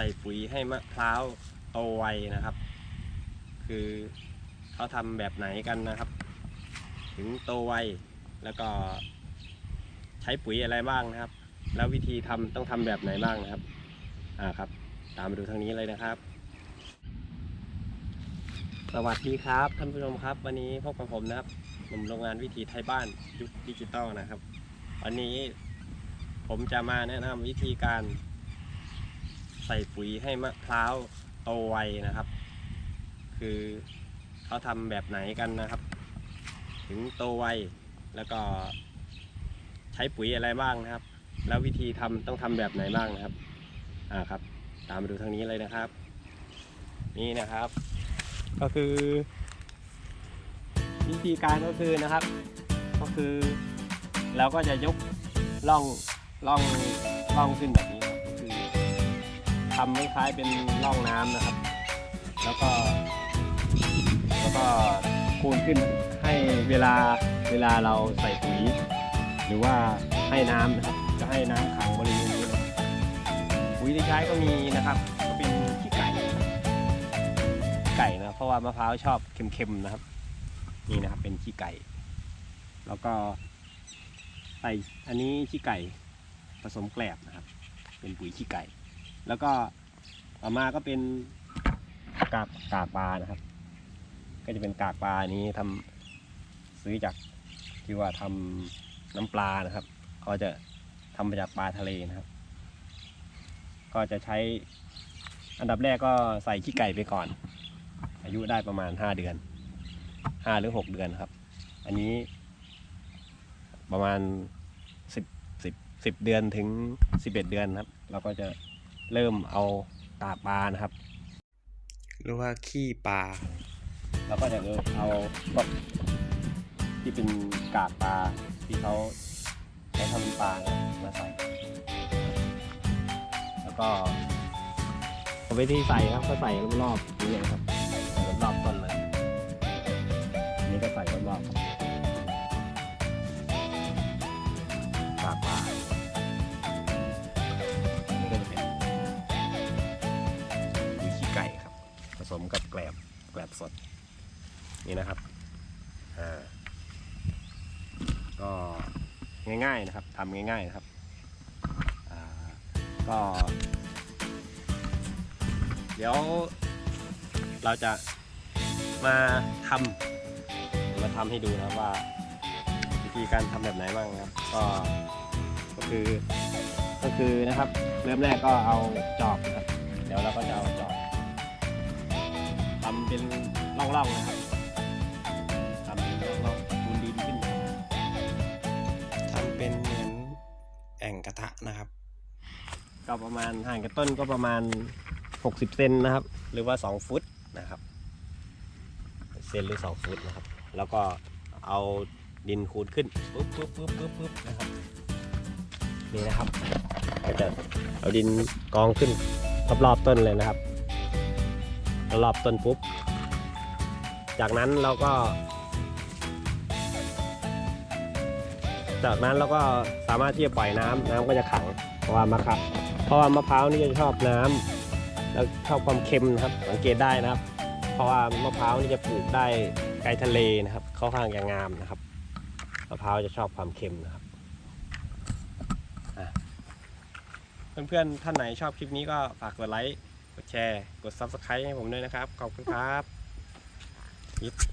ใส่ปุ๋ยให้มะพร้าวโตไวนะครับ คือเขาทำแบบไหนกันนะครับ ถึงโตไวแล้วก็ใช้ปุ๋ยอะไรบ้างนะครับ แล้ววิธีทำต้องทำแบบไหนบ้างนะครับอ่าครับ ตามมาดูทางนี้เลยนะครับ สวัสดีครับท่านผู้ชมครับ วันนี้พบกับผมนะครับหนุ่มโรงงานวิถีไทยบ้านยุคดิจิตอลนะครับ วันนี้ผมจะมาแนะนำวิธีการ ใส่ปุ๋ยให้มะพร้าวโตไวนะครับ คือเขาทำแบบไหนกันนะครับ ถึงโตไวแล้วก็ใช้ปุ๋ยอะไรบ้างนะครับ แล้ววิธีทำต้องทำแบบไหนบ้างนะครับอ่าครับ ตามมาดูทางนี้เลยนะครับ นี่นะครับ ก็คือ วิธีการก็คือนะครับ ก็คือเราก็จะยกล่องล่องล่องขึ้นแบบนี้ ทำคล้ายๆเป็นร่องน้ำนะครับ แล้วก็ แล้วก็คูณขึ้นให้เวลาเวลาเราใส่ปุ๋ยหรือว่าให้น้ำนะครับจะให้น้ำขังบริเวณนี้นะปุ๋ยที่ใช้ก็มีนะครับก็เป็นขี้ไก่ไก่นะเพราะว่ามะพร้าวชอบเค็มๆนะครับ นี่นะครับเป็นขี้ไก่ แล้วก็ใส่อันนี้ขี้ไก่ผสมแกลบนะครับ เป็นปุ๋ยขี้ไก่ แล้วก็ต่อมาก็เป็นกากกากปลานะครับ ก็จะเป็นกากปลานี้ทำซื้อจากที่ว่าทำน้ำปลานะครับเขาจะทำมาจากปลาทะเลนะครับ ก็จะใช้อันดับแรกก็ใส่ขี้ไก่ไปก่อน อายุได้ประมาณ5เดือนห้าหรือหกเดือนครับ อันนี้ ประมาณสิบสิบสิบเดือนถึงสิบเอ็ดเดือนครับ เราก็จะ เริ่มเอากากปลานะครับ หรือว่าขี้ปลาเราก็จะเอาพวกที่เป็นกากปลาที่เขาใช้ทำปลานะครับมาใส่ แล้วก็วิธีใส่ครับก็ใส่รอบๆนี้เลยครับ ลบแกลบสด นี่นะครับอ่าก็ง่ายๆนะครับทำง่ายๆนะครับอ่าก็ เดี๋ยวเราจะมาทำมาทำให้ดูนะว่าวิธีการทำแบบไหนบ้างนะครับ ก็ก็คือก็คือนะครับ เริ่มแรกก็เอาจอบนะครับ เดี๋ยวเราก็จะเอาจอบำเป็นร่องๆนะครับทำเป็นร่องๆปูนดินขึ้นทำเป็นเหมือนแอ่งกระทะนะครับ ก็ประมาณห่างกับต้นก็ประมาณ 60 เซนนะครับ หรือว่า 2 ฟุตนะครับเซนหรือ 2 ฟุตนะครับ แล้วก็เอาดินคูนขึ้นปุ๊บปุ๊บปุ๊บปุ๊บปุ๊บนะครับนี่นะครับก็จะเอาดินกองขึ้นรอบๆต้นเลยนะครับ รอบต้นปุ๊บ จากนั้นเราก็ จากนั้นเราก็สามารถที่จะปล่อยน้ำน้ำก็จะขังเพราะว่ามะขะเพราะว่ามะพร้าวนี่จะชอบน้ำแล้วชอบความเค็มนะครับ สังเกตได้นะครับ เพราะว่ามะพร้าวนี่จะปลูกได้ไกลทะเลนะครับเข้าข้างจะงามนะครับมะพร้าวจะชอบความเค็มนะครับเพื่อนๆท่านไหนชอบคลิปนี้ก็ฝากกดไลค์ แชร์ กด Subscribe ให้ผมด้วยนะครับ ขอบคุณครับ